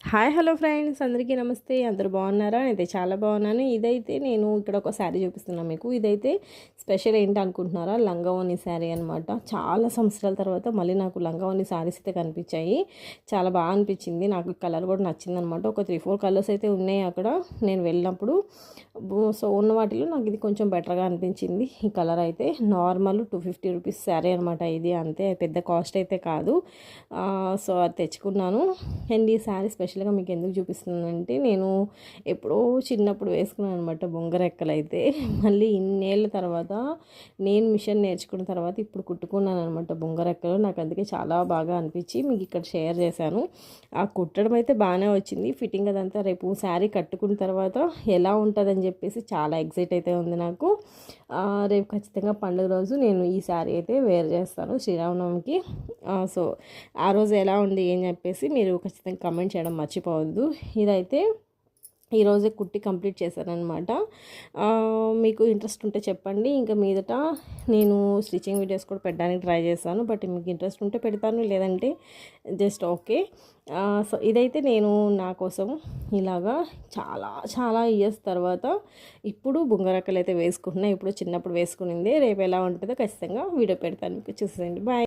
Hi hello friends. అందరికీ నమస్తే. అందరూ బాగున్నారా? అయితే చాలా బాగున్నాను. ఇదైతే నేను ఇక్కడ ఒక శారీ చూపిస్తున్నాను మీకు. ఇదైతే స్పెషల్ ఏంటి అనుకుంటున్నారా లంగావోని శారీ అనమాట చాలా సంవత్సరాల తర్వాత మళ్ళీ నాకు లంగావోని శారీస్ అయితే కనిపించాయి. చాలా బాగా అనిపించింది. నాకు కలర్ కూడా నచ్చింది అనమాట ఒక త్రీ ఫోర్ కలర్స్ అయితే ఉన్నాయి అక్కడ. నేను వెళ్ళినప్పుడు సో ఉన్న వాటిలో నాకు ఇది కొంచెం బెటర్గా అనిపించింది. ఈ కలర్ అయితే normal two fifty rupees sari అనమాట ఇది. అంతే పెద్ద కాస్ట్ అయితే కాదు. సో అది తెచ్చుకున్నాను. అండ్ ఈ శారీ స్పెషల్ స్పెషల్గా మీకు ఎందుకు చూపిస్తున్నానంటే నేను ఎప్పుడో చిన్నప్పుడు వేసుకున్నాను అనమాట బొంగరెక్కలు అయితే మళ్ళీ ఇన్నేళ్ళ తర్వాత నేను మిషన్ నేర్చుకున్న తర్వాత ఇప్పుడు కుట్టుకున్నాను అనమాట బొంగరెక్కలు నాకు అందుకే చాలా బాగా అనిపించి మీకు ఇక్కడ షేర్ చేశాను. ఆ కుట్టడం అయితే బాగానే వచ్చింది. ఫిట్టింగ్ అదంతా రేపు శారీ కట్టుకున్న తర్వాత ఎలా ఉంటుందని చెప్పేసి చాలా ఎగ్జైట్ అయితే ఉంది నాకు. రేపు ఖచ్చితంగా పండుగ రోజు నేను ఈ శారీ అయితే వేర్ చేస్తాను శ్రీరామనవమికి. సో ఆ రోజు ఎలా ఉంది ఏం చెప్పేసి మీరు ఖచ్చితంగా కమెంట్ చేయడం మర్చిపోవద్దు. ఇదైతే ఈరోజే కుట్టి కంప్లీట్ చేశానమాట మీకు ఇంట్రెస్ట్ ఉంటే చెప్పండి. ఇంకా మీదట నేను స్టిచ్చింగ్ వీడియోస్ కూడా పెట్టడానికి ట్రై చేస్తాను బట్ మీకు ఇంట్రెస్ట్ ఉంటే పెడతాను. లేదంటే జస్ట్ ఓకే. సో ఇదైతే నేను నా కోసం ఇలాగా చాలా చాలా ఇయర్స్ తర్వాత ఇప్పుడు బుంగరక్కలు అయితే వేసుకుంటున్నా. ఇప్పుడు చిన్నప్పుడు వేసుకునింది. రేపు ఎలా ఉంటుందో ఖచ్చితంగా వీడియో పెడతాను. మీకు చూసేయండి. బాయ్